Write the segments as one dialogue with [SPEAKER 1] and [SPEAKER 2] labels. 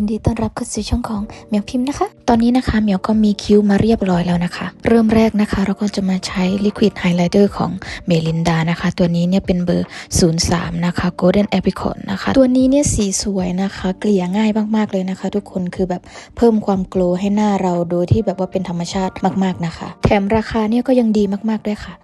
[SPEAKER 1] ยินดีต้อนรับเข้าสู่ช่องของเหมียวพิมพ์นะคะ ตอนนี้นะคะเหมียวก็มีคิ้วมาเรียบร้อยแล้วนะคะ เริ่มแรกนะคะ เราก็จะมาใช้ Liquid Highlighter ของเมลินดานะคะ ตัวนี้เนี่ยเป็นเบอร์ 03 นะคะ Golden Apricot นะคะ ตัวนี้เนี่ยสีสวยนะคะ เกลี่ยง่ายมากๆเลยนะคะ ทุกคนคือแบบเพิ่มความโกลวให้หน้าเราโดยที่แบบว่าเป็นธรรมชาติมากๆนะคะ แถมราคาเนี่ยก็ยังดีมากๆด้วยค่ะ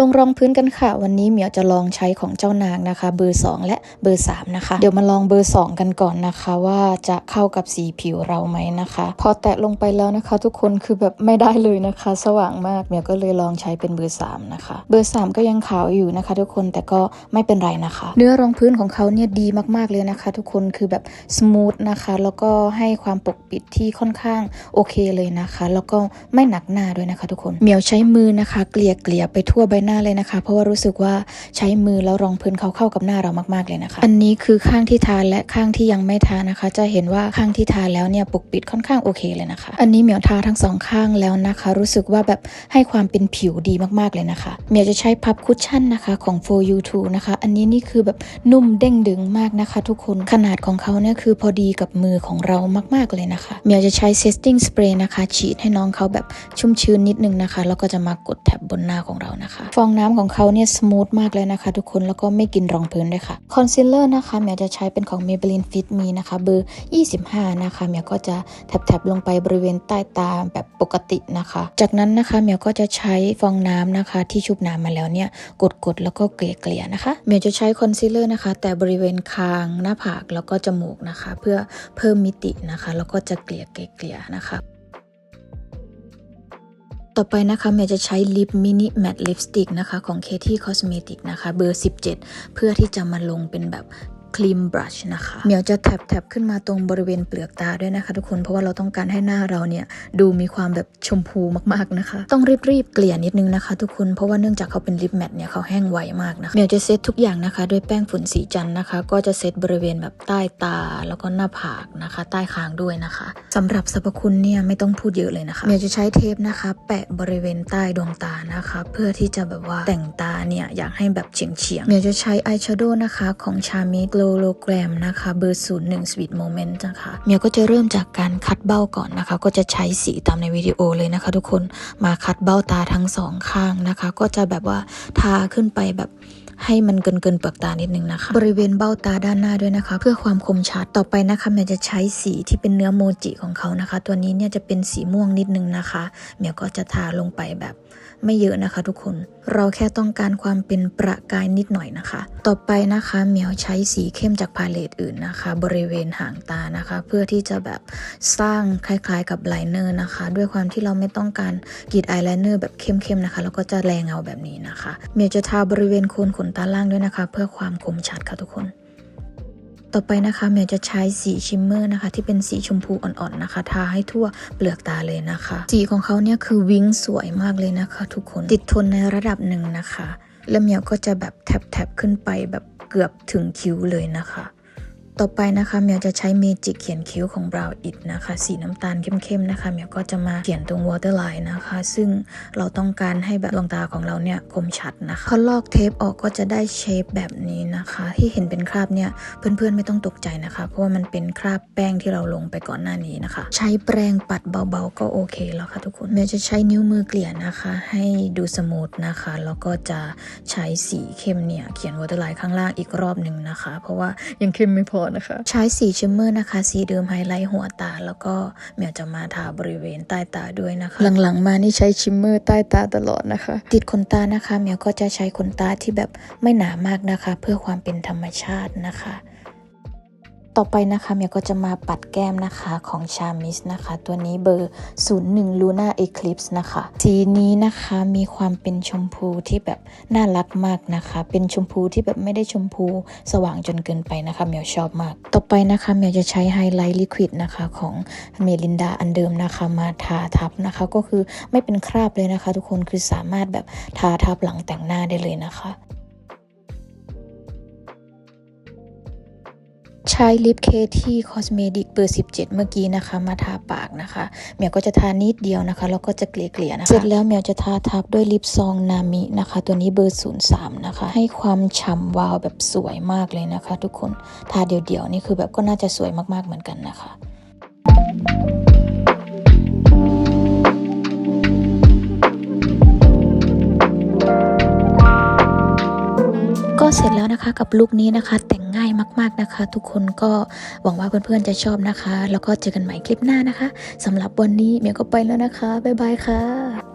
[SPEAKER 1] ลงรองพื้นกันค่ะ วันนี้เหมียวจะลองใช้ของเจ้านางนะคะ เบอร์ 2 และเบอร์ 3 นะคะ เดี๋ยวมาลองเบอร์ 2 กันก่อนนะคะ ว่าจะเข้ากับสีผิวเราไหมนะคะ พอแตะลงไปแล้วนะคะ ทุกคนคือแบบไม่ได้เลยนะคะ สว่างมากเหมียวก็เลยลองใช้เป็นเบอร์ 3 นะคะ เบอร์ 3 ก็ยังขาวอยู่นะคะ ทุกคนแต่ก็ไม่เป็นไรนะคะ เนื้อรองพื้นของเขาเนี่ยดีมากๆเลยนะคะ ทุกคนคือแบบสมูทนะคะแล้วก็ให้ความปกปิดที่ค่อนข้างโอเคเลยนะคะ แล้วก็ไม่หนักหน้าด้วยนะคะ ทุกคนเหมียวใช้มือนะคะ เกลี่ยเกลี่ยไปทั่วใบหน้าเลยนะคะ เพราะว่ารู้สึกว่าใช้มือแล้วรองพื้นเขาเข้ากับหน้าเรามากๆเลยนะคะ อันนี้คือข้างที่ทาและข้างที่ยังไม่ทานะคะ จะเห็นว่าข้างที่ทาแล้วเนี่ยปกปิดค่อนข้างโอเคเลยนะคะ อันนี้เหมียวทาทั้งสองข้างแล้วนะคะ รู้สึกว่าแบบให้ความเป็นผิวดีมากๆเลยนะคะเหมียวจะใช้พับคุชชั่นนะคะของ for you t o นะคะ อันนี้นี่คือแบบนุ่มเด้งดึงมากนะคะ ทุกคนขนาดของเขาเนี่ยคือพอดีกับมือของเรามากๆเลยนะคะเหมียวจะใช้ setting spray นะคะ ฉีดให้น้องเขาแบบชุ่มชื้นนิดนึงนะคะ แล้วก็จะมากดแท็บบนหน้าของเรานะคะฟองน้ำของเขาเนี่ยสมูทมากเลยนะคะ ทุกคนแล้วก็ไม่กินรองพื้นด้วยค่ะคอนซีลเลอร์นะคะเมียจะใช้เป็นของ Maybelline Fit Me นะคะเบอร์ 25 นะคะเมียก็จะแทบๆลงไปบริเวณใต้ตาแบบปกตินะคะ จากนั้นนะคะเมียก็จะใช้ฟองน้ำนะคะ ที่ชุบน้ำมาแล้วเนี่ยกดๆแล้วก็เกลี่ยๆนะคะเมียจะใช้คอนซีลเลอร์นะคะ แต่บริเวณคางหน้าผากแล้วก็จมูกนะคะ เพื่อเพิ่มมิตินะคะ แล้วก็จะเกลี่ยเกลี่ยๆนะคะ ต่อไปนะคะเมย์จะใช้ลิปมินิแมตต์ลิปสติกนะคะของ k คที่คอสเมติกนะคะเบอร์ 17 เพื่อที่จะมาลงเป็นแบบ ครีมบรัชนะคะเมียวจะแทบๆขึ้นมาตรงบริเวณเปลือกตาด้วยนะคะ ทุกคนเพราะว่าเราต้องการให้หน้าเราเนี่ยดูมีความแบบชมพูมากๆนะคะ ต้องรีบๆเกลี่ยนิดนึงนะคะ ทุกคนเพราะว่าเนื่องจากเขาเป็นลิปแมตต์เนี่ยเขาแห้งไวมากนะคะเมียวจะเซตทุกอย่างนะคะ ด้วยแป้งฝุ่นสีจันนะคะ ก็จะเซตบริเวณแบบใต้ตาแล้วก็หน้าผากนะคะ ใต้คางด้วยนะคะสำหรับสรรพคุณเนี่ยไม่ต้องพูดเยอะเลยนะคะเมียวจะใช้เทปนะคะ แปะบริเวณใต้ดวงตานะคะ เพื่อที่จะแบบว่าแต่งตาเนี่ยอยากให้แบบเฉียงเฉียงๆเมียวจะใช้อายแชโดว์นะคะของชามิโกโลแกรมนะคะ เบอร์ศูนย์หนึ่งสวีทโมเมนต์นะคะ เมียก็จะเริ่มจากการคัดเบ้าก่อนนะคะ ก็จะใช้สีตามในวิดีโอเลยนะคะ ทุกคน มาคัดเบ้าตาทั้งสองข้างนะคะ ก็จะแบบว่าทาขึ้นไปแบบให้มันเกินเกินเปลือกตานิดนึงนะคะ บริเวณเบ้าตาด้านหน้าด้วยนะคะ เพื่อความคมชัดต่อไปนะคะเมียจะใช้สีที่เป็นเนื้อโมจิของเขานะคะ ตัวนี้เนี่ยจะเป็นสีม่วงนิดนึงนะคะเมียก็จะทาลงไปแบบ ไม่เยอะนะคะทุกคน เราแค่ต้องการความเป็นประกายนิดหน่อยนะคะ ต่อไปนะคะเหมียวใช้สีเข้มจากพาเลตอื่นนะคะ บริเวณหางตานะคะ เพื่อที่จะแบบสร้างคล้ายๆกับไลเนอร์นะคะ ด้วยความที่เราไม่ต้องการกรีดอายไลเนอร์แบบเข้มๆนะคะ แล้วก็จะแรงเงาแบบนี้นะคะเหมียวจะทาบริเวณโคนขนตาล่างด้วยนะคะ เพื่อความคมชัดค่ะทุกคน ต่อไปนะคะเมียจะใช้สีชิมเมอร์นะคะ ที่เป็นสีชมพูอ่อนๆนะคะ ทาให้ทั่วเปลือกตาเลยนะคะ สีของเขาเนี่ยคือวิ้งสวยมากเลยนะคะ ทุกคนติดทนในระดับหนึ่งนะคะ แล้วเมียก็จะแบบแทบๆขึ้นไปแบบเกือบถึงคิ้วเลยนะคะ ต่อไปนะคะเมียวจะใช้เมจิกเขียนคิ้วของ Brow It นะคะ สีน้ำตาลเข้มๆนะคะเมียวก็จะมาเขียนตรง waterline นะคะ ซึ่งเราต้องการให้แบบดวงตาของเราเนี่ยคมชัดนะคะพอลอกเทปออกก็จะได้เชฟแบบนี้นะคะ ที่เห็นเป็นคราบเนี่ยเพื่อนๆไม่ต้องตกใจนะคะ เพราะว่ามันเป็นคราบแป้งที่เราลงไปก่อนหน้านี้นะคะ ใช้แปรงปัดเบาๆก็โอเคแล้วค่ะทุกคนเมียวจะใช้นิ้วมือเกลี่ยนะคะ ให้ดูสมูทนะคะแล้วก็จะใช้สีเข้มเนี่ยเขียน waterline ข้างล่างอีกรอบหนึ่งนะคะ เพราะว่ายังเข้มไม่พอนะคะ ใช้สีชิมเมอร์นะคะ สีเดิมไฮไลท์หัวตา แล้วก็เมียวจะมาทาบริเวณใต้ตาด้วยนะคะ หลังๆมานี่ใช้ชิมเมอร์ใต้ตาตลอดนะคะ ติดขนตานะคะเมียวก็จะใช้ขนตาที่แบบไม่หนามากนะคะ เพื่อความเป็นธรรมชาตินะคะ ต่อไปนะคะเมียก็จะมาปัดแก้มนะคะของชามิสนะคะ ตัวนี้เบอร์ 01 Luna Eclipse นะคะ สีนี้นะคะมีความเป็นชมพูที่แบบน่ารักมากนะคะ เป็นชมพูที่แบบไม่ได้ชมพูสว่างจนเกินไปนะคะเมียชอบมาก ต่อไปนะคะเมียจะใช้ไฮไลท์ลิควิดนะคะของเมลินดาอันเดิมนะคะ มาทาทับนะคะ ก็คือไม่เป็นคราบเลยนะคะ ทุกคนคือสามารถแบบทาทับหลังแต่งหน้าได้เลยนะคะ ใช้ลิปเคที่คอสเมติกเบอร์ 17 เมื่อกี้นะคะ มาทาปากนะคะเมียวก็จะทานิดเดียวนะคะแล้วก็จะเกลี่ยๆนะคะเสร็จแล้วเมียวจะทาทับด้วยลิปซองนามินะคะ ตัวนี้เบอร์ 03 นะคะ ให้ความฉ่ำวาวแบบสวยมากเลยนะคะ ทุกคนทาเดี่ยวๆนี่คือแบบก็น่าจะสวยมากๆเหมือนกันนะคะ ก็เสร็จแล้วนะคะกับลุคนี้นะคะ แต่งง่ายมาก ๆนะคะ ทุกคนก็หวังว่าเพื่อนๆจะชอบนะคะ แล้วก็เจอกันใหม่คลิปหน้านะคะสำหรับวันนี้เมียก็ไปแล้วนะคะบ๊ายบายค่ะ